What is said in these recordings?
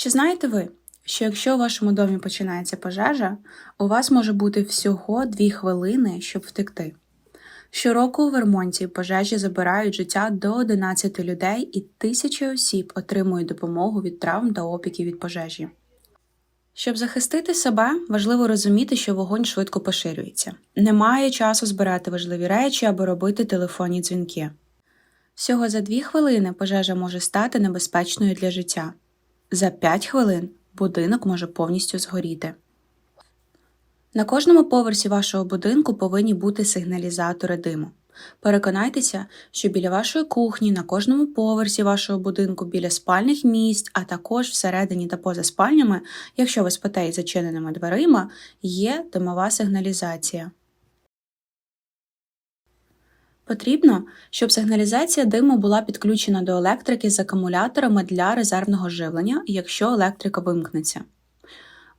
Чи знаєте ви, що якщо у вашому домі починається пожежа, у вас може бути всього 2 хвилини, щоб втекти? Щороку у Вермонті пожежі забирають життя до 11 людей і тисячі осіб отримують допомогу від травм та опіків від пожежі. Щоб захистити себе, важливо розуміти, що вогонь швидко поширюється. Немає часу збирати важливі речі або робити телефонні дзвінки. Всього за 2 хвилини пожежа може стати небезпечною для життя. За 5 хвилин будинок може повністю згоріти. На кожному поверсі вашого будинку повинні бути сигналізатори диму. Переконайтеся, що біля вашої кухні, на кожному поверсі вашого будинку, біля спальних місць, а також всередині та поза спальнями, якщо ви спите із зачиненими дверима, є димова сигналізація. Потрібно, щоб сигналізація диму була підключена до електрики з акумуляторами для резервного живлення, якщо електрика вимкнеться.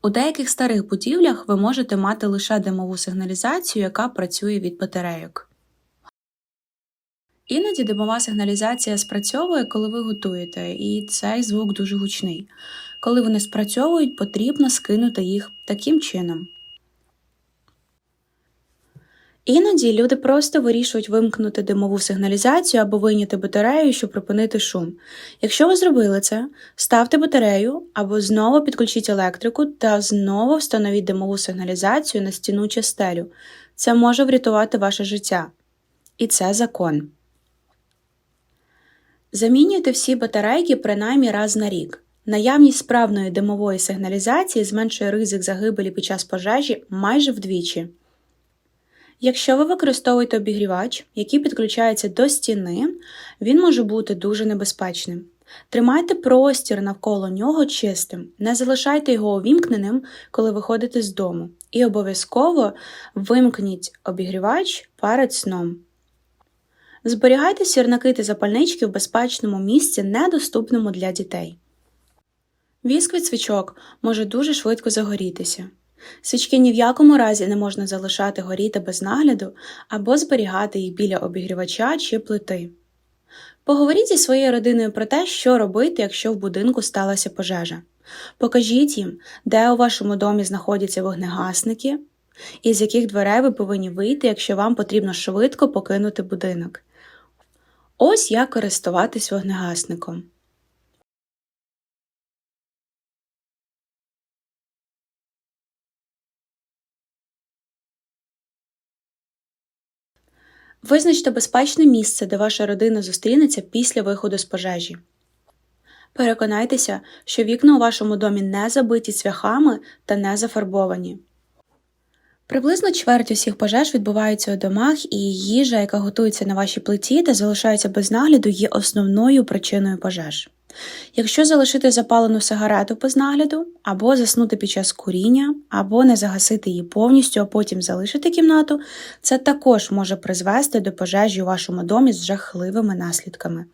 У деяких старих будівлях ви можете мати лише димову сигналізацію, яка працює від батарейок. Іноді димова сигналізація спрацьовує, коли ви готуєте, і цей звук дуже гучний. Коли вони спрацьовують, потрібно скинути їх таким чином. Іноді люди просто вирішують вимкнути димову сигналізацію або вийняти батарею, щоб припинити шум. Якщо ви зробили це, ставте батарею або знову підключіть електрику та знову встановіть димову сигналізацію на стіну чи стелю. Це може врятувати ваше життя. І це закон. Замінюйте всі батарейки принаймні раз на рік. Наявність справної димової сигналізації зменшує ризик загибелі під час пожежі майже вдвічі. Якщо ви використовуєте обігрівач, який підключається до стіни, він може бути дуже небезпечним. Тримайте простір навколо нього чистим, не залишайте його увімкненим, коли виходите з дому, і обов'язково вимкніть обігрівач перед сном. Зберігайте сірники та запальнички в безпечному місці, недоступному для дітей. Віск від свічок може дуже швидко загорітися. Свічки ні в якому разі не можна залишати горіти без нагляду або зберігати їх біля обігрівача чи плити. Поговоріть зі своєю родиною про те, що робити, якщо в будинку сталася пожежа. Покажіть їм, де у вашому домі знаходяться вогнегасники, і з яких дверей ви повинні вийти, якщо вам потрібно швидко покинути будинок. Ось як користуватись вогнегасником. Визначте безпечне місце, де ваша родина зустрінеться після виходу з пожежі. Переконайтеся, що вікна у вашому домі не забиті цвяхами та не зафарбовані. Приблизно чверть усіх пожеж відбуваються у домах, і їжа, яка готується на вашій плиті та залишається без нагляду, є основною причиною пожеж. Якщо залишити запалену сигарету без нагляду, або заснути під час куріння, або не загасити її повністю, а потім залишити кімнату, це також може призвести до пожежі у вашому домі з жахливими наслідками.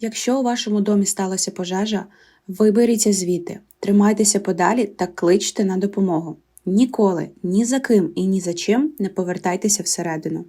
Якщо у вашому домі сталася пожежа, виберіться звідти, тримайтеся подалі та кличте на допомогу. Ніколи ні за ким і ні за чим не повертайтеся всередину.